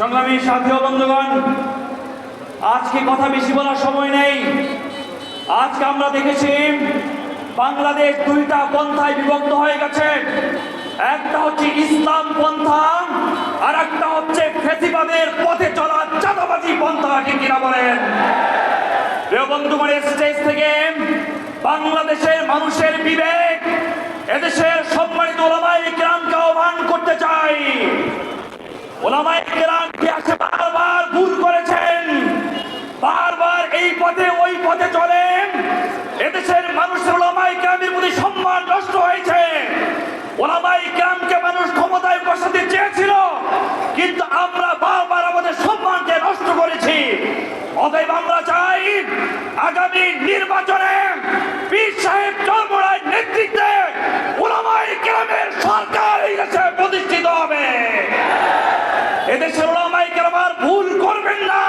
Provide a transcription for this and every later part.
সংগ্রামী সাথী বন্ধুগণ, আজকে কথা বেশি বলার সময় নেই। আজকে আমরা দেখেছি বাংলাদেশ দুইটা পন্থায় বিভক্ত হয়ে গেছে। একটা হচ্ছে ইসলাম পন্থা, আর একটা হচ্ছে ফেসিবাদের পথে চলা চাঁদাবাজি পন্থা, ঠিক কিনা বলেন? প্রিয় বন্ধু মানে স্টেজ থেকে বাংলাদেশের মানুষের বিবেক, এদেশের সম্মানিত ওলামাই গ্রামকে আহ্বান করতে চাই ওলামাই কেরাম ইতিহাসে বারবার ভুল করেছেন, বারবার এই পথে, ওই পথে চলেন। এদেশের মানুষের ওলামাই কেরামের প্রতি সম্মান নষ্ট হয়েছে। ওলামাই কেরামকে মানুষ ক্ষমতায় বসাতে চেয়েছিল, কিন্তু আমরা বারবার আমাদের সম্মানকে নষ্ট করেছি। অতএব আমরা চাই আগামী নির্বাচনে পীর সাহেব চরমরায় নেতৃত্বে ওলামাই কেরামের সরকার এই দেশে প্রতিষ্ঠিত হবে এদেশের ওলামাই কেরাম আর ভুল করবেন না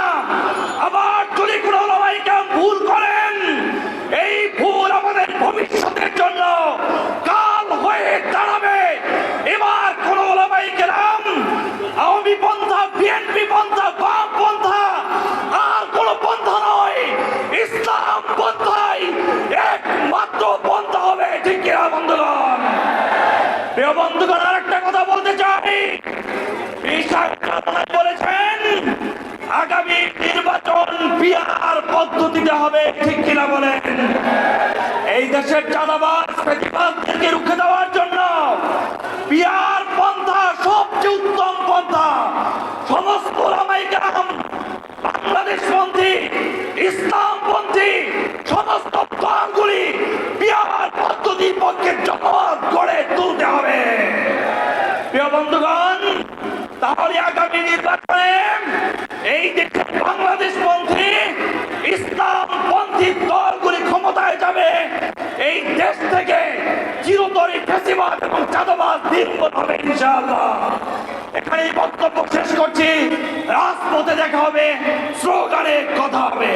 আবার যদি কোনো ওলামাই কেরাম ভুল করেন এই ভুল আমাদের ভবিষ্যতের জন্য কাল হয়ে দাঁড়াবে এবার কোন ওলামাই কেরাম আওয়ামী পন্থা বিএনপি পন্থা বাম পন্থা, আর কোন পন্থা নয়। ইসলাম পন্থাই একমাত্র পন্থা হবে, ঠিক কিনা বন্ধুগণ? প্রিয় বন্ধুগণ আর একটা কথা বলতে চাই। বলেছেন, আগামী নির্বাচন বিয়ার পদ্ধতিতে হবে, ঠিক কিনা বলেন? এই দেশের চাঁদাবাজ প্রতিবাদকে রুখে দেওয়ার জন্য বিয়ার পন্থা সবচেয়ে উত্তম পন্থা সমস্ত রামাই গ্রাম বাংলাদেশ পন্থী ইসলাম পন্থী সমস্ত দলগুলি বিয়ার পদ্ধতির পক্ষে জনমত গড়ে তুলতে হবে। প্রিয় বন্ধুগণ, তাহলে আগামী নির্বাচনে এই দেশের বাংলাদেশ পন্থী ইসলাম পন্থী দলগুলি ক্ষমতায় যাবে। এই দেশ থেকে চিরতরে ফেসিবাদ এবং চাঁদাবাদ নির্মূল হবে ইনশাআল্লাহ। এখানে বক্তব্য শেষ করছি। রাজপথে দেখা হবে, স্লোগানে কথা হবে।